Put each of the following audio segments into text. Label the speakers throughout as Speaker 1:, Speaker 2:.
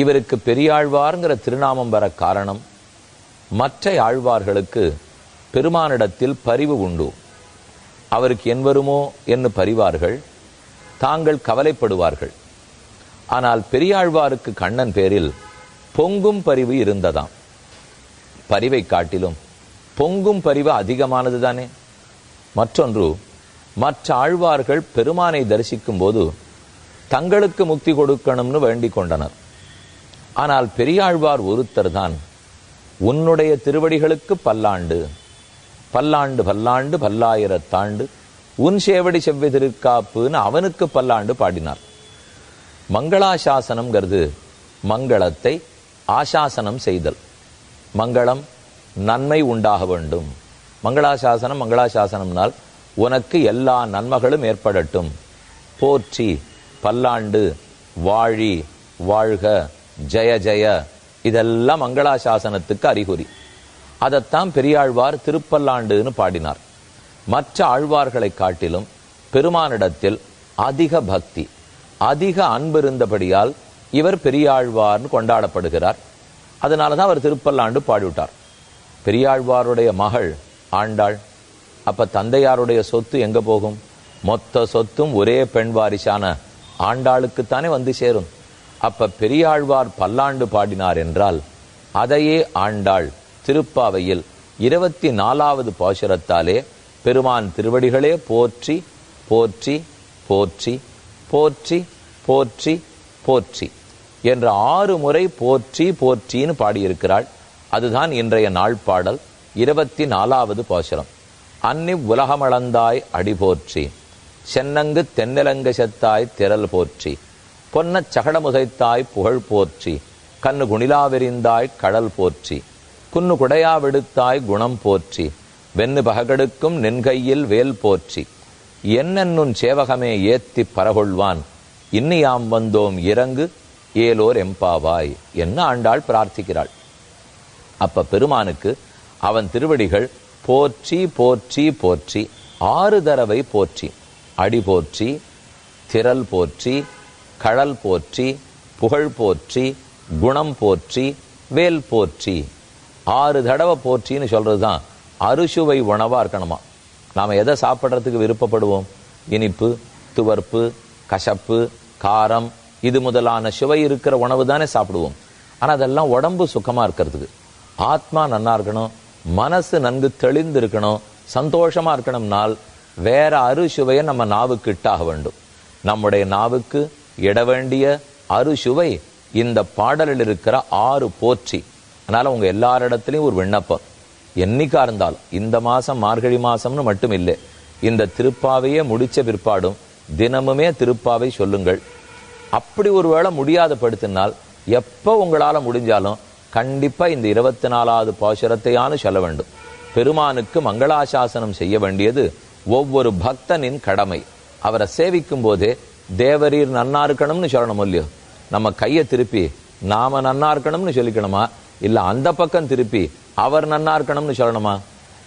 Speaker 1: இவருக்கு பெரியாழ்வார்ங்கிற திருநாமம் வர காரணம் மற்ற ஆழ்வார்களுக்கு பெருமானிடத்தில் பரிவு உண்டு. அவருக்கு என் வருமோ என்று பரிவார்கள் தாங்கள் கவலைப்படுவார்கள். ஆனால் பெரியாழ்வாருக்கு கண்ணன் பேரில் பொங்கும் பரிவு இருந்ததாம். பரிவை காட்டிலும் பொங்கும் பரிவு அதிகமானது தானே. மற்றொன்று மற்ற ஆழ்வார்கள் பெருமானை தரிசிக்கும் போது தங்களுக்கு முக்தி கொடுக்கணும்னு வேண்டிக் கொண்டனர். ஆனால் பெரியாழ்வார் ஒருத்தர் தான். உன்னுடைய திருவடிகளுக்கு பல்லாண்டு. பல்லாண்டு பல்லாண்டு பல்லாயிரத்தாண்டு உன் சேவடி செவ்வி திருக்காப்புன்னு அவனுக்கு பல்லாண்டு பாடினார். மங்களாசாசனம்ங்கிறது மங்களத்தை ஆசாசனம் செய்தல். மங்களம் நன்மை உண்டாக வேண்டும். மங்களாசாசனம் மங்களாசாசனம்னால் உனக்கு எல்லா நன்மைகளும் ஏற்படட்டும். போற்றி பல்லாண்டு வாழி வாழ்க ஜெய ஜெய. இதெல்லாம் மங்களாசாசனத்துக்கு அறிகுறி. அதைத்தான் பெரியாழ்வார் திருப்பல்லாண்டுன்னு பாடினார். மற்ற ஆழ்வார்களை காட்டிலும் பெருமானிடத்தில் அதிக பக்தி அதிக அன்பு இருந்தபடியால் இவர் பெரியாழ்வார்னு கொண்டாடப்படுகிறார். அதனால தான் அவர் திருப்பல்லாண்டு பாடிவிட்டார். பெரியாழ்வாருடைய மகள் ஆண்டாள் அப்ப தந்தையாருடைய சொத்து எங்க போகும்? மொத்த சொத்தும் ஒரே பெண் வாரிசான ஆண்டாளுக்குத்தானே வந்து சேரும். அப்ப பெரியாழ்வார் பல்லாண்டு பாடினார் என்றால் அதையே ஆண்டாள் திருப்பாவையில் இருபத்தி நாலாவது பாசுரத்தாலே பெருமான் திருவடிகளே போற்றி போற்றி போற்றி போற்றி போற்றி போற்றி என்ற ஆறு முறை போற்றி போற்றின்னு பாடியிருக்கிறாள். அதுதான் இன்றைய நாள் பாடல் இருபத்தி நாலாவது பாசுரம். அன்னி உலகமளந்தாய் அடி போற்றி சென்னங்கு தென்னலங்க செத்தாய் திரள் போற்றி. பொன்னச் சகடமுகைத்தாய் புகழ் போற்றி கண்ணு குணிலாவெறிந்தாய் கடல் போற்றி குன்னு குடையாவெடுத்தாய் குணம் போற்றி வெண்ணு பககெடுக்கும் நின்கையில் வேல் போற்றி. என்னென்னுன் சேவகமே ஏத்தி பரகொள்வான் இன்னியாம் வந்தோம் இறங்கு ஏலோர் எம்பாவாய் என்ன ஆண்டாள் பிரார்த்திக்கிறாள்? அப்ப பெருமானுக்கு அவன் திருவடிகள் போற்றி போற்றி போற்றி ஆறு தடவை போற்றி அடி போற்றி திரல் போற்றி கழல் போற்றி புகழ் போற்றி குணம் போற்றி வேல் போற்றி. ஆறு தடவை போற்றின்னு சொல்றதுதான் அறுசுவை உணவாக இருக்கணுமா? நாம் எதை சாப்பிட்றதுக்கு விருப்பப்படுவோம்? இனிப்பு துவர்ப்பு கசப்பு காரம் இது முதலான சுவை இருக்கிற உணவு தானே சாப்பிடுவோம். ஆனால் அதெல்லாம் உடம்பு சுகமாக இருக்கிறதுக்கு. ஆத்மா நன்னா இருக்கணும் மனசு நன்கு தெளிந்து இருக்கணும் சந்தோஷமாக இருக்கணும்னால் வேற அறுசுவையை நம்ம நாவுக்கு இட்டாக வேண்டும். நம்முடைய நாவுக்கு இடவேண்டிய அறுசுவை இந்த பாடலில் இருக்கிற ஆறு போற்றி. அதனால உங்க எல்லாரிடத்துலயும் ஒரு விண்ணப்பம். என்னைக்கா இருந்தாலும் இந்த மாசம் மார்கழி மாசம்னு மட்டும் இல்லை இந்த திருப்பாவையே முடிச்ச பிற்பாடும் தினமுமே திருப்பாவை சொல்லுங்கள். அப்படி ஒருவேளை முடியாத படுத்தினால் எப்ப உங்களால முடிஞ்சாலும் கண்டிப்பா இந்த இருபத்தி நாலாவது பாசுரத்தையானு சொல்ல வேண்டும். பெருமானுக்கு மங்களாசாசனம் செய்ய வேண்டியது ஒவ்வொரு பக்தனின் கடமை. அவரை சேவிக்கும் போதே தேவரீர் நன்னா இருக்கணும்னு சொல்லணும் இல்லையோ? நம்ம கையை திருப்பி நாம நன்னா இருக்கணும்னு சொல்லிக்கணுமா? இல்ல அந்த பக்கம் திருப்பி அவர் நன்னா இருக்கணும்னு சொல்லணுமா?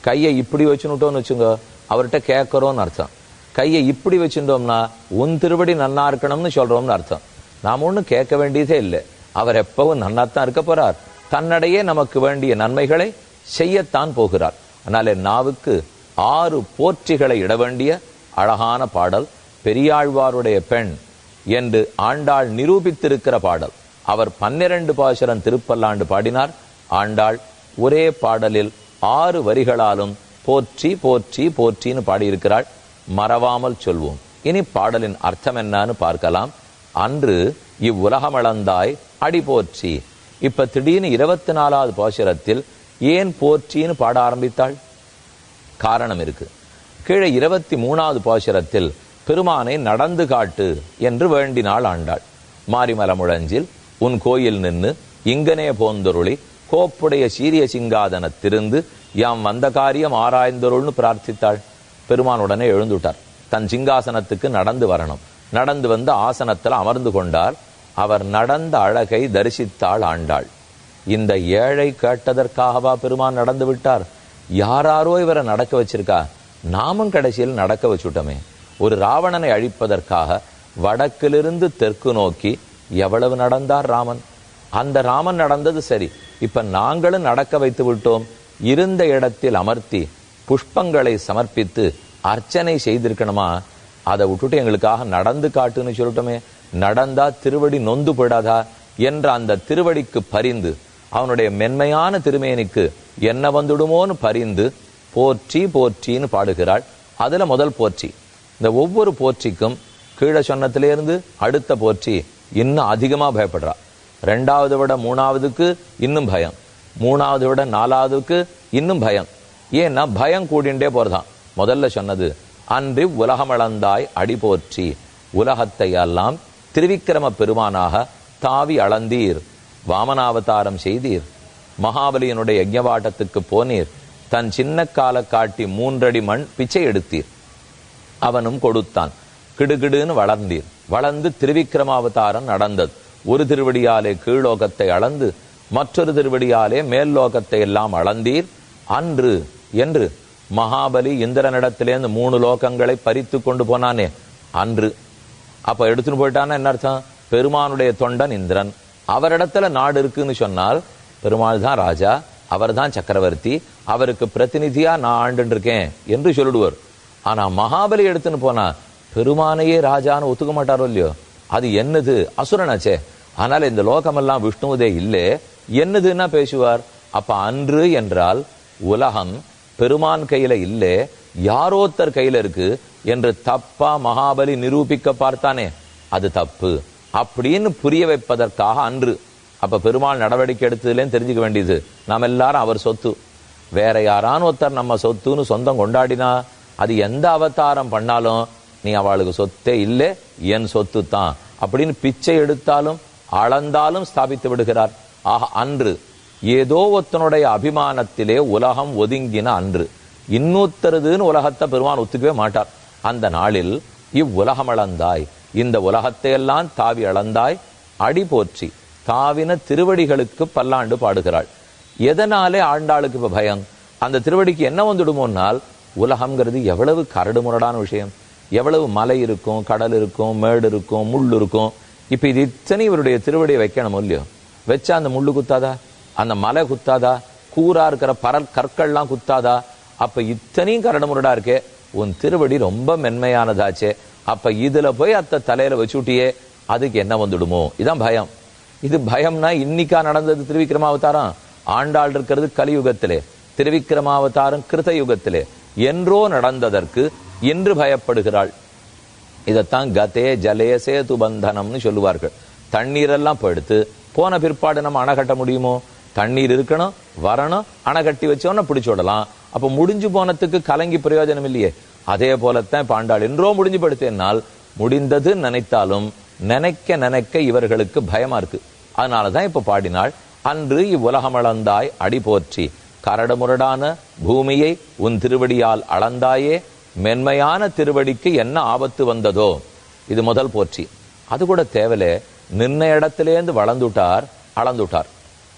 Speaker 1: கையை இப்படி வச்சுனுட்டோன்னு வச்சுங்க அவர்கிட்ட கேட்கறோம்னு அர்த்தம். கையை இப்படி வச்சுட்டோம்னா உன் திருவடி நன்னா இருக்கணும்னு சொல்றோம்னு அர்த்தம். நாம ஒண்ணும் கேட்க வேண்டியதே இல்லை. அவர் எப்பவும் நன்னாத்தான் இருக்க போறார். தன்னடையே நமக்கு வேண்டிய நன்மைகளை செய்யத்தான் போகிறார். அதனால நாவுக்கு ஆறு போற்றிகளை இட வேண்டிய அழகான பாடல். பெரியாழ்வாருடைய பெண் என்று ஆண்டாள் நிரூபித்திருக்கிற பாடல். அவர் பன்னிரண்டு பாசுரம் திருப்பல்லாண்டு பாடினார். ஆண்டாள் ஒரே பாடலில் ஆறு வரிகளாலும் போற்றி போற்றி போற்றின்னு பாடியிருக்கிறாள். மறவாமல் சொல்வோம். இனி பாடலின் அர்த்தம் என்னன்னு பார்க்கலாம். அன்று இவ்வுலகமளந்தாய் அடி போற்றி. இப்ப திடீர்னு இருபத்தி நாலாவது பாசுரத்தில் ஏன் போற்றின்னு பாட ஆரம்பித்தாள்? காரணம் இருக்கு. கீழே இருபத்தி மூணாவது பாசுரத்தில் பெருமானை நடந்து காட்டு என்று வேண்டினாள் ஆண்டாள். மாரிமல முழஞ்சில் உன் கோயில் நின்று இங்கனே போந்தொருளி கோப்புடைய சீரிய சிங்காதனத்திருந்து யாம் வந்த காரியம் ஆராய்ந்தொருள்னு பிரார்த்தித்தாள். பெருமானுடனே எழுந்துட்டார். தன் சிங்காசனத்துக்கு நடந்து வரணும். நடந்து வந்து ஆசனத்தில் அமர்ந்து கொண்டார். அவர் நடந்த அழகை தரிசித்தாள் ஆண்டாள். இந்த ஏழை கேட்டதற்காகவா பெருமான் நடந்து விட்டார்? யாராரோ இவரை நடக்க வச்சிருக்கா? நாமும் கடைசியில் நடக்க வச்சுட்டோமே. ஒரு ராவணனை அழிப்பதற்காக வடக்கிலிருந்து தெற்கு நோக்கி எவ்வளவு நடந்தார் ராமன்? அந்த ராமன் நடந்தது சரி. இப்ப நாங்களும் நடக்க வைத்து விட்டோம். இருந்த இடத்தில் அமர்த்தி புஷ்பங்களை சமர்ப்பித்து அர்ச்சனை செய்திருக்கணுமா? அதை விட்டுட்டு எங்களுக்காக நடந்து காட்டுன்னு சொல்லட்டுமே. நடந்தா திருவடி நொந்து போடாதா என்ற அந்த திருவடிக்கு பரிந்து அவனுடைய மென்மையான திருமேனிக்கு என்ன வந்துடுமோன்னு பரிந்து போற்றி போற்றின்னு பாடுகிறாள். அதுல முதல் போற்றி. இந்த ஒவ்வொரு போற்றிக்கும் கீழே சொன்னத்திலேருந்து அடுத்த போற்றி இன்னும் அதிகமா பயப்படுறா. ரெண்டாவது விட மூணாவதுக்கு இன்னும் பயம். மூணாவது விட நாலாவதுக்கு இன்னும் பயம். ஏன்னா பயம் கூடிண்டே போறதாம். முதல்ல சொன்னது அன்றி உலகமளந்தாய் அடி போற்றி உலகத்தை எல்லாம் திருவிக்கிரம பெருமானாக தாவி அளந்தீர். வாமனாவதாரம் செய்தீர். மகாபலியனுடைய யஜ்ஞவாட்டத்துக்கு போனீர். தன் சின்ன கால காட்டி மூன்றடி மண் பிச்சை எடுத்தீர். அவனும் கொடுத்தான். கிடுகிடுன்னு வளர்ந்தீர். வளர்ந்து திருவிக்கிரமாவதாரம் நடந்தது. ஒரு திருவடியாலே கீழோகத்தை அளந்து மற்றொரு திருவடியாலே மேல் லோகத்தை எல்லாம் அளந்தீர். அன்று என்று மகாபலி இந்திரனிடத்திலேருந்து மூணு லோகங்களை பறித்து கொண்டு போனானே. அன்று. அப்ப எடுத்துன்னு போயிட்டான்னா என்ன அர்த்தம்? பெருமானுடைய தொண்டன் இந்திரன். அவரிடத்துல நாடு இருக்குன்னு சொன்னால் பெருமாள் தான் ராஜா அவர் தான் சக்கரவர்த்தி அவருக்கு பிரதிநிதியா நான் ஆண்டு இருக்கேன் என்று சொல்லிடுவார் ஆனா மகாபலி எடுத்துன்னு போனா பெருமானையே ராஜான்னு ஒத்துக்க மாட்டாரோ இல்லையோ? அது என்னது? அசுரனாச்சே. ஆனால் இந்த லோகமெல்லாம் விஷ்ணுவதே இல்லே. என்னதுன்னா பேசுவார்? அப்ப அன்று என்றால் உலகம் பெருமான் கையில இல்லே. யாரோத்தர் கையில இருக்கு? என்று தப்பா மகாபலி நிரூபிக்க பார்த்தானே. அது தப்பு. அப்படின்னு புரிய வைப்பதற்காக அன்று. அப்ப பெருமாள் நடவடிக்கை எடுத்ததுலேன்னு தெரிஞ்சுக்க வேண்டியது. நாம் எல்லாரும் அவர் சொத்து. வேற யாரான ஒருத்தர் நம்ம சொத்துன்னு சொந்தம் கொண்டாடினா அது எந்த அவதாரம் பண்ணாலும் நீ அவளுக்கு சொத்தே இல்லை என் சொத்து தான் அப்படின்னு பிச்சை எடுத்தாலும் அளந்தாலும் ஸ்தாபித்து விடுகிறார். ஆக அன்று ஏதோ ஒருத்தனுடைய அபிமானத்திலே உலகம் ஒதுங்கின அன்று இன்னூத்தருதுன்னு உலகத்தை பெருமான் ஒத்துக்கவே மாட்டார். அந்த நாளில் இவ்வுலகம் அளந்தாய் இந்த உலகத்தை எல்லாம் தாவி அளந்தாய் அடி போற்றி தாவின திருவடிகளுக்கு பல்லாண்டு பாடுகிறாள். எதனாலே ஆண்டாளுக்கு இப்போ பயம்? அந்த திருவடிக்கு என்ன வந்துடுமோன்னால் உலகம்ங்கிறது எவ்வளவு கரடு முரடான விஷயம். எவ்வளவு மலை இருக்கும் கடல் இருக்கும் மேடு இருக்கும் முள் இருக்கும். இப்போ இது இத்தனை இவருடைய திருவடியை வைக்கணும் இல்லையோ? வச்சா அந்த முள்ளு குத்தாதா? அந்த மலை குத்தாதா? கூரா இருக்கிற பரல் கற்கள்லாம் குத்தாதா? அப்போ இத்தனையும் கரடு முரடா இருக்கே. உன் திருவடி ரொம்ப மென்மையானதாச்சே. அப்போ இதுல போய் அத்த தலையில வச்சுட்டியே அதுக்கு என்ன வந்துடுமோ? இதான் பயம். இது பயம்னா இன்னைக்கா நடந்தது திருவிக்கிரமாவதாரம். ஆண்டாள் இருக்கிறது கலியுகத்திலே. திருவிக்கிரமாவதாரம் கிருத யுகத்திலே என்றோ நடந்ததற்கு இன்று பயப்படுகிறாள். இதைத்தான் கதே ஜலே சேது பந்தனம்னு சொல்லுவார்கள். தண்ணீரெல்லாம் போயிடுத்து போன பிற்பாடு நம்ம அணை கட்ட முடியுமோ? தண்ணீர் இருக்கணும் வரணும் அணை கட்டி வச்சோன்னா பிடிச்சி விடலாம். அப்போ முடிஞ்சு போனதுக்கு கலங்கி பிரயோஜனம் இல்லையே. அதே போலத்தான் பாண்டாள் என்றோ முடிஞ்சு படுத்தேனால் முடிந்தது நினைத்தாலும் நினைக்க நினைக்க இவர்களுக்கு பயமா இருக்கு. அதனாலதான் இப்ப பாடினாள் அன்று இவ்வுலகமளந்தாய் அடி போற்றி கரடு முரடான பூமியை உன் திருவடியால் அளந்தாயே மென்மையான திருவடிக்கு என்ன ஆபத்து வந்ததோ? இது முதல் போற்றி. அது கூட தேவலே நின்ன இடத்திலேருந்து வளர்ந்துட்டார் அளந்துட்டார்.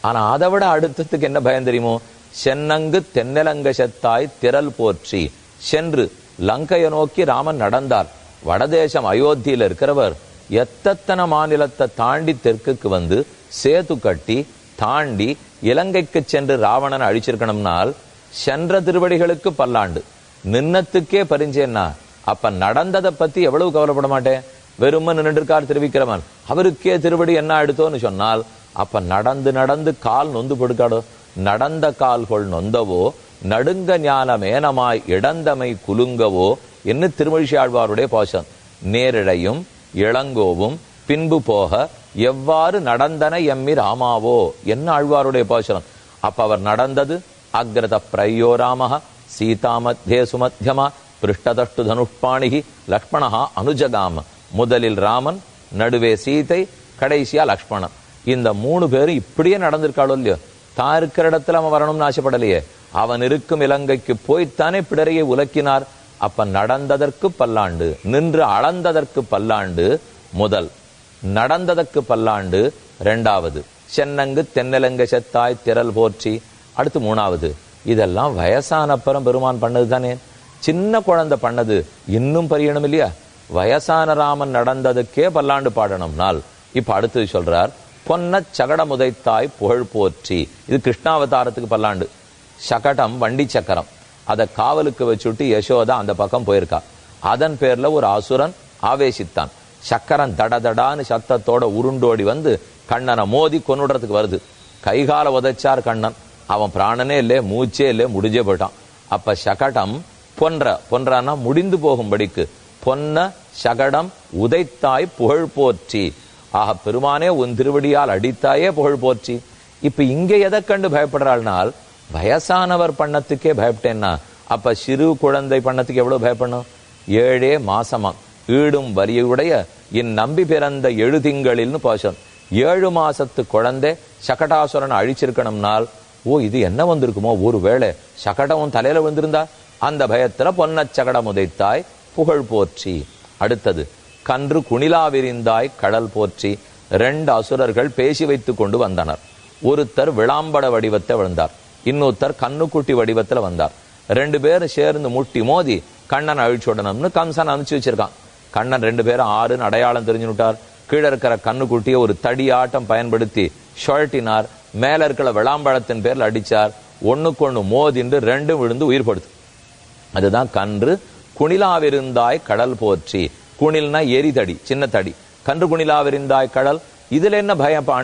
Speaker 1: ஆனா அதை விட அடுத்ததுக்கு என்ன பயம் தெரியுமோ? சென்னங்கு தென்னலங்க செத்தாய் திரள் போற்றி. சென்று லங்கையை நோக்கி ராமன் நடந்தார். வடதேசம் அயோத்தியில இருக்கிறவர் எத்தனை மாநிலத்தை தாண்டி தெற்குக்கு வந்து சேது கட்டி தாண்டி இலங்கைக்கு சென்று ராவணன் அழிச்சிருக்கணும்னால் சென்ற திருவடிகளுக்கு பல்லாண்டு. நின்னத்துக்கே பரிஞ்சேன்னா அப்ப நடந்ததை பத்தி எவ்வளவு கவலைப்பட மாட்டேன்? வெறும நின்றுக்கார் திருவிக்கிரமன். அவருக்கே திருவடி என்ன எடுத்தோன்னு சொன்னால் அப்ப நடந்து நடந்து கால் நொந்து படுக்காடோ? நடந்த கால்கள் நொந்தவோ? நடுங்க ஞான மேனமாய் இடந்தமை குலுங்கவோ? என்று திருமழிசி ஆழ்வாருடைய பாசம். நேரிழையும் இளங்கோவும் பின்பு போக எவ்வாறு நடந்தன எம்மி ராமாவோ? என்ன ஆழ்வாருடைய பாசுரம்? அப்ப அவர் நடந்தது அக்ரத பிரயோ ராம சீதா மத்தியே சுமத்தியமா பிருஷ்டதஷ்டு தனுஷ்பாணிகி லக்ஷ்மணா அனுஜகாம. முதலில் ராமன் நடுவே சீதை கடைசியா லக்ஷ்மணன். இந்த மூணு பேரும் இப்படியே நடந்திருக்காளோ இல்லையோ? தான் இருக்கிற இடத்துல அவன் வரணும்னு ஆசைப்படலையே. அவன் இருக்கும் இலங்கைக்கு போய்த்தானே பிடரையை உலக்கினார். அப்ப நடந்ததற்கு பல்லாண்டு நின்று அளந்ததற்கு பல்லாண்டு முதல். நடந்ததற்கு பல்லாண்டு ரெண்டாவது சென்னங்கு தென்னலங்க செத்தாய் திரள் போற்றி அடுத்து மூணாவது. இதெல்லாம் வயசானப்புறம் பெருமான் பண்ணது தானே. சின்ன குழந்தை பண்ணது இன்னும் பரியணும் இல்லையா? வயசான ராமன் நடந்ததுக்கே பல்லாண்டு பாடணும்னால் இப்ப அடுத்தது சொல்றார் பொன்ன சகடமுதைத்தாய் புகழ் போற்றி. இது கிருஷ்ணாவதாரத்துக்கு பல்லாண்டு. சகடம் வண்டி சக்கரம். அதை காவலுக்கு வச்சுட்டு யசோதா அந்த பக்கம் போயிருக்கா. அதன் பேர்ல ஒரு அசுரன் ஆவேசித்தான். சக்கரம் தடதடான்னு சத்தத்தோட உருண்டோடி வந்து கண்ணனை மோதி கொண்டுடுறதுக்கு வருது. கைகால உதைச்சார் கண்ணன். அவன் பிராணனே இல்லை மூச்சே இல்லை முடிஞ்சே போயிட்டான். அப்ப சகடம் பொன்ற பொன்றான்னா முடிந்து போகும்படிக்கு பொன்ன சகடம் உதைத்தாய் புகழ் போற்றி. ஆக பெருமானே உன் திருவடியால் அடித்தாயே புகழ் போற்றி. இப்ப இங்க எதை கண்டு பயப்படுறாள்னால் வயசானவர் பண்ணத்துக்கே பயப்பட்டேன்னா அப்ப சிறு குழந்தை பண்ணத்துக்கு எவ்வளவு பயப்படணும்? ஏழே மாசமா ஈடும் வரியுடைய இந்நம்பி பிறந்த எழுதிங்களில்னு பாசம் ஏழு மாசத்து குழந்தை சகடாசுரன் அழிச்சிருக்கணும்னால் ஓ இது என்ன வந்திருக்குமோ? ஒருவேளை சகடமும் தலையில விழுந்திருந்தா? அந்த பயத்துல பொன்னச் சகடம் உதைத்தாய் புகழ் போற்றி. அடுத்தது கன்று குணிலா விரிந்தாய் கடல் போற்றி. ரெண்டு அசுரர்கள் பேசி வைத்து கொண்டு வந்தனர். ஒருத்தர் விளாம்பட வடிவத்தை விழுந்தார். இன்னொருத்தர் கண்ணுக்குட்டி வடிவத்துல வந்தார். ரெண்டு பேரும் சேர்ந்து முட்டி மோதி கண்ணன் அழிச்சுடணும்னு கம்சன் அனுப்பிச்சு வச்சிருக்கான். கண்ணன் ரெண்டு பேரும் ஆறுன்னு அடையாளம் தெரிஞ்சுட்டார் கீழே இருக்கிற கண்ணுக்குட்டியை ஒரு தடி ஆட்டம் பயன்படுத்தி சுழட்டினார் மேல இருக்கிற விளாம்பழத்தின் பேர்ல அடிச்சார். ஒன்று மோதின்று ரெண்டும் விழுந்து உயிர் படுத்து அதுதான் கன்று குணிலாவிருந்தாய் கடல் போற்றி. குணில்னா எரிதடி சின்ன தடி. கன்று குணிலாவிருந்தாய் கடல் இதுல என்ன பயம் இப்ப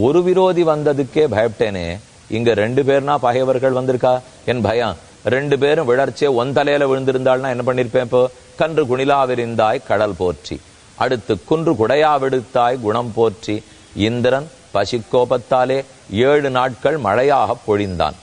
Speaker 1: ஒரு விரோதி வந்ததுக்கே பயப்பட்டேனே. இங்க ரெண்டு பேர்னா பகைவர்கள் வந்திருக்கா? என் பயம். ரெண்டு பேரும் விழர்ச்சியை ஒன் தலையில விழுந்திருந்தாள்னா என்ன பண்ணிருப்பேன் இப்போ? கன்று குணிலாவிருந்தாய் கடல் போற்றி. அடுத்து குன்று குடையாவிடுத்தாய் குணம் போற்றி. இந்திரன் பசிக்கோபத்தாலே ஏழு நாட்கள் மழையாக பொழிந்தான்.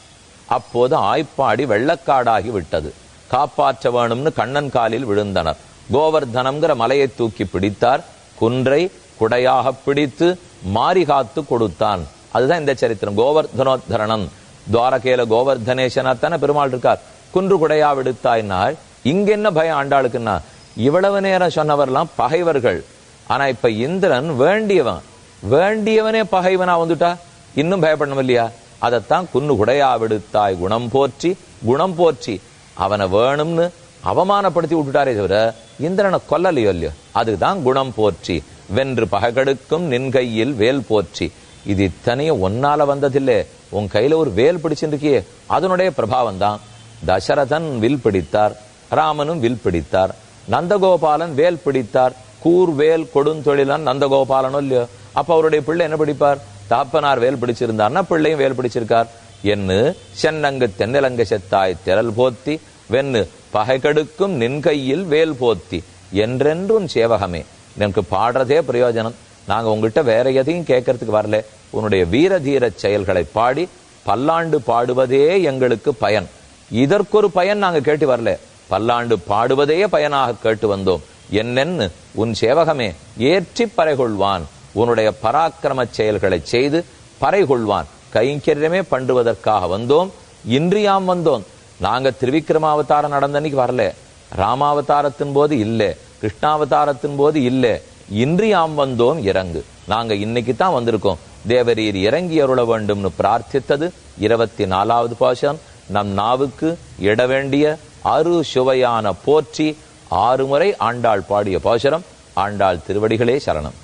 Speaker 1: அப்போது ஆய்ப்பாடி வெள்ளக்காடாகி விட்டது. காப்பாற்ற வேணும்னு கண்ணன் காலில் விழுந்தனர். கோவர்தனம்ங்கிற மலையை தூக்கி பிடித்தார். குன்றை குடையாக பிடித்து மாறி காத்து கொடுத்தான். அதுதான் இந்த சரித்திரம். துவாரகையில கோவர்தனேஷனா தானே பெருமாள் இருக்கார். குன்று குடையா விடுத்தாய்னால் இங்க என்ன பயம் ஆண்டாளுக்குன்னா இவ்வளவு நேரம் சொன்னவர்லாம் பகைவர்கள். ஆனா இப்ப இந்திரன் வேண்டியவன். வேண்டியவனே பகைவனா வந்துட்டா? இன்னும் பயப்படணும் இல்லையா? அதைத்தான் குன்னு குடையா விடுத்தாய் குணம் போற்றி குணம் போற்றி. அவனை வேணும்னு அவமானப்படுத்தி விட்டுட்டாரே தவிர இந்திரனை கொல்லலையோ இல்லையோ? அதுதான் குணம் போற்றி. வென்று பககடுக்கும் நின் கையில் வேல் போற்றி. இது இத்தனையும் ஒன்னால வந்ததில்லை. உன் கையில ஒரு வேல் பிடிச்சிருக்கியே அதனுடைய பிரபாவம் தான் தசரதன் வில் பிடித்தார் ராமனும் வில் பிடித்தார் நந்தகோபாலன் வேல் பிடித்தார் கூர் வேல் கொடுந்தொழிலன் நந்தகோபாலனோ இல்லையோ? அப்ப அவருடைய பிள்ளை என்ன பிடிப்பார்? தாப்பனார் வேல் பிடிச்சிருந்தார்னா பிள்ளையும் வேல் பிடிச்சிருக்கார். என்று சென்னங்கு தென்னிலங்க செத்தாய் திரல் போத்தி வெண்ணு பகை கெடுக்கும் நின் கையில் வேல் போத்தி என்றென்றும் சேவகமே. எனக்கு பாடுறதே பிரயோஜனம். நாங்க உங்ககிட்ட வேற எதையும் கேட்கறதுக்கு வரல. உன்னுடைய வீரதீர செயல்களை பாடி பல்லாண்டு பாடுவதே எங்களுக்கு பயன். இதற்கொரு பயன் நாங்க கேட்டு வரல. பல்லாண்டு பாடுவதே பயனாக கேட்டு வந்தோம். என்னென்னு உன் சேவகமே ஏற்றி பறைகொள்வான். உன்னுடைய பராக்கிரம செயல்களை செய்து பறைகொள்வான். கைங்கரியமே பண்ணுவதற்காக வந்தோம். இன்றியாம் வந்தோம். நாங்க திருவிக்கிரமாவதாரம் நடந்த அன்னைக்கு வரல. ராமாவதாரத்தின் போது இல்லை. கிருஷ்ணாவதாரத்தின் போது இல்லை. இன்றியாம் வந்தோம் இறங்கு. நாங்க இன்னைக்கு தான் வந்திருக்கோம். தேவரீர் இறங்கி அருள வேண்டும்னு பிரார்த்தித்தது. இருபத்தி நாலாவது பாசம் நம் நாவுக்கு இட வேண்டிய அரு சுவையான போற்றி ஆறு முறை ஆண்டாள் பாடிய பாசுரம். ஆண்டாள் திருவடிகளே சரணம்.